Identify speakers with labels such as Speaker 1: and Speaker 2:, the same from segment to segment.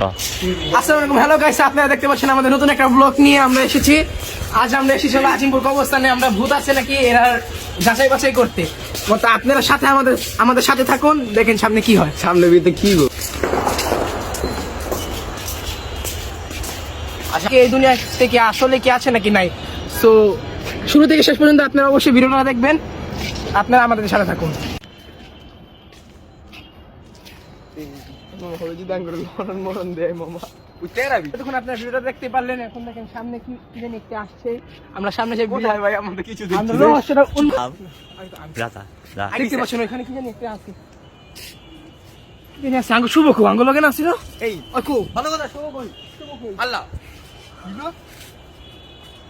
Speaker 1: আসসালামু আলাইকুম hello guys আপনারা দেখতে পাচ্ছেন আমাদের নতুন একটা ব্লগ নিয়ে আমরা এসেছি। আজ আমরা এসেছি হলো আজিমপুর কবরস্থানে। আমরা ভূত আছে নাকি এরা যাচাই বাছাই করতে। তো আপনারা সাথে আমাদের আমাদের সাথে থাকুন দেখেন সামনে কি হয়।
Speaker 2: সামনে বিতে কি গো?
Speaker 1: আজকে এই দুনিয়া থেকে আসলে কি আছে নাকি নাই? সো শুরু থেকে শেষ পর্যন্ত আপনারা অবশ্যই ভিডিওটা দেখবেন। আপনারা আমাদের সাথে থাকুন।
Speaker 2: মরণ মরণ দেয় মামা। উঠতে রাবি।
Speaker 1: এতক্ষণ আপনারা ভিডিওটা দেখতে পারলেন এখন দেখেন সামনে কি কি জানি আসছে। আমরা সামনে যে
Speaker 2: কোথায় ভাই? আমাদের কিছু
Speaker 1: আমরা রহস্যটা পাচ্ছেন কি জানি একটা আছে। জানি আছে শুভ কো আঙ্গু লগে না ছিল
Speaker 2: এই।
Speaker 1: ওই
Speaker 2: ভালো কথা শোনো কই আল্লাহ।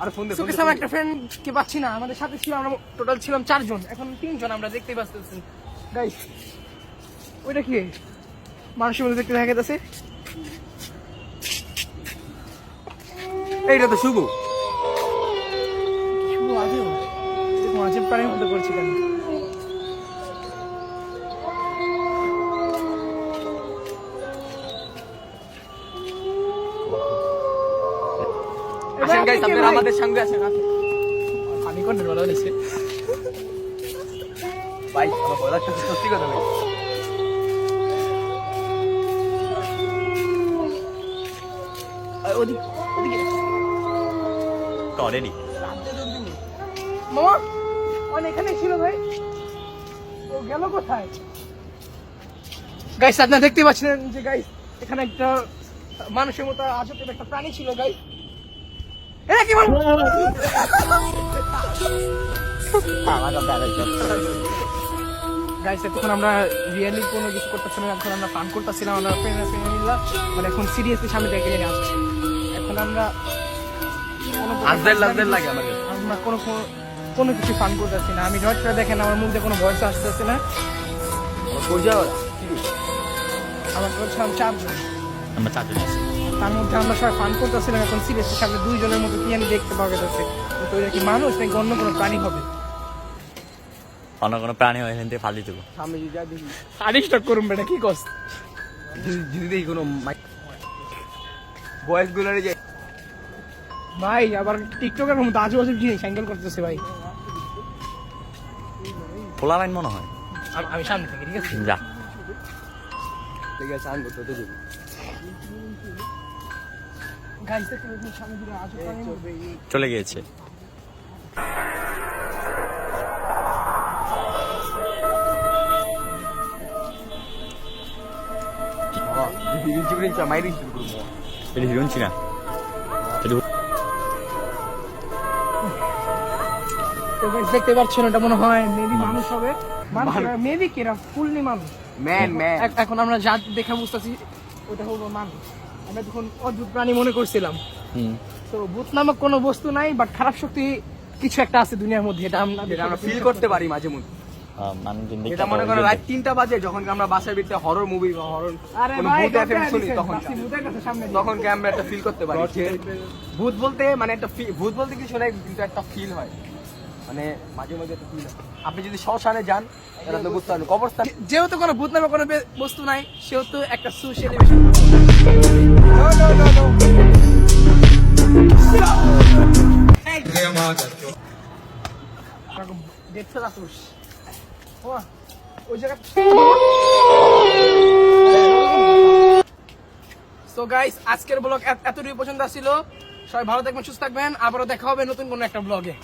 Speaker 2: আর ফোন দে
Speaker 1: তো আমার একটা ফ্রেন্ড কে পাচ্ছি না। আমাদের সাথে ছিল আমরা টোটাল ছিলাম চারজন। এখন তিনজন আমরা দেখতেই পাচ্ছি। গাইস ওইটা কি? মানুষের মধ্যে দেখতে দেখা যাচ্ছে
Speaker 2: এইটা তো শুভ।
Speaker 1: শুভ আজও এরকম আজব মতো করছি কেন?
Speaker 2: আসেন আমাদের সঙ্গে আছেন।
Speaker 1: আমি কোন বলা হয়েছে?
Speaker 2: ভাই আমার বলার সত্যি কথা ভাই
Speaker 1: ওদিকে ওদিকে।
Speaker 3: করেনি
Speaker 1: মামা অন এখানে ছিল ভাই। ও গেল কোথায়? গাইস আপনারা দেখতে পাচ্ছেন যে গাইস এখানে একটা মানুষের মতো আজব একটা প্রাণী ছিল গাইস কি মানুষ গাইস এখন আমরা রিয়েলি কোনো কিছু করতেছিলাম না এখন আমরা পান করতেছিলাম আমরা ফ্রেন্ড ফ্রেন্ড মানে এখন সিরিয়াসলি সামনে থেকে নিয়ে আসছি এখন আমরা কোনো আমরা কোনো কিছু ফান করতেছি না। আমি হঠাৎ দেখেন আমার মুখ দিয়ে কোনো ভয়েস আসতেছে না? আমার চারজন
Speaker 3: আমরা চারজন
Speaker 1: তার মধ্যে আমরা সবাই ফান করতেছিলাম এখন সিরিয়াসলি সামনে দুইজনের মতো কি আমি দেখতে পাওয়া যাচ্ছে তো এটা কি মানুষ নাকি অন্য কোনো প্রাণী হবে?
Speaker 3: অন্য কোনো প্রাণী হয় এখান থেকে ফালি দেবো।
Speaker 2: সামনে যদি যা দেখি।
Speaker 1: আরিস্টক করুন বেটা কি কস
Speaker 2: যদি- দেখি কোনো বয়স গুলারে যে
Speaker 1: ভাই আবার টিকটকের মতো বাজু জিনিস হ্যান্ডেল করতেছে ভাই।
Speaker 3: খোলা লাইন মনে হয়।
Speaker 1: আমি সামনে থেকে ঠিক আছে?
Speaker 3: যা।
Speaker 2: ঠিক আছে আনব তো তো
Speaker 3: চলে গিয়েছে।
Speaker 1: দেখতে পাচ্ছেন এটা মনে হয় মেবি মানুষ হবে। মেবি কিরা ফুলনি মানুষ।
Speaker 2: ম্যান ম্যান
Speaker 1: এখ- এখন আমরা যা দেখে বুঝতেছি ওটা হলো মানুষ। আমরা তখন অদ্ভুত প্রাণী মনে করছিলাম।
Speaker 3: হুম।
Speaker 1: তো ভূত নামক কোনো বস্তু নাই বাট খারাপ শক্তি কিছু একটা আছে দুনিয়ার মধ্যে এটা আমরা
Speaker 2: ফিল করতে পারি মাঝে মধ্যে। এটা মনে করো
Speaker 3: পারে,
Speaker 2: রাত তিনটা বাজে যখন আমরা বেরতে হরর মুভি বা হরর
Speaker 1: আরে
Speaker 2: কোনো
Speaker 1: ভাই
Speaker 2: ভূত এফএম শুনি তখন
Speaker 1: ভূতের
Speaker 2: কি আমরা একটা ফিল করতে পারি যে ভূত বলতে মানে একটা ভূত বলতে কিছু নাই কিন্তু একটা ফিল হয়। মানে মাঝে মাঝে একটা ফিল হয়। আপনি যদি শ্মশানে যান তাহলে আপনি বুঝতে পারবেন কবরস্থান।
Speaker 1: যেহেতু কোনো ভূত নামে কোনো বস্তু নাই সেহেতু একটা রাখুস ওই সো গাইস আজকের ব্লগ এতটুকু পছন্দ ছিল সবাই ভালো থাকবেন, সুস্থ থাকবেন। আবারও দেখা হবে নতুন কোনো একটা ব্লগে।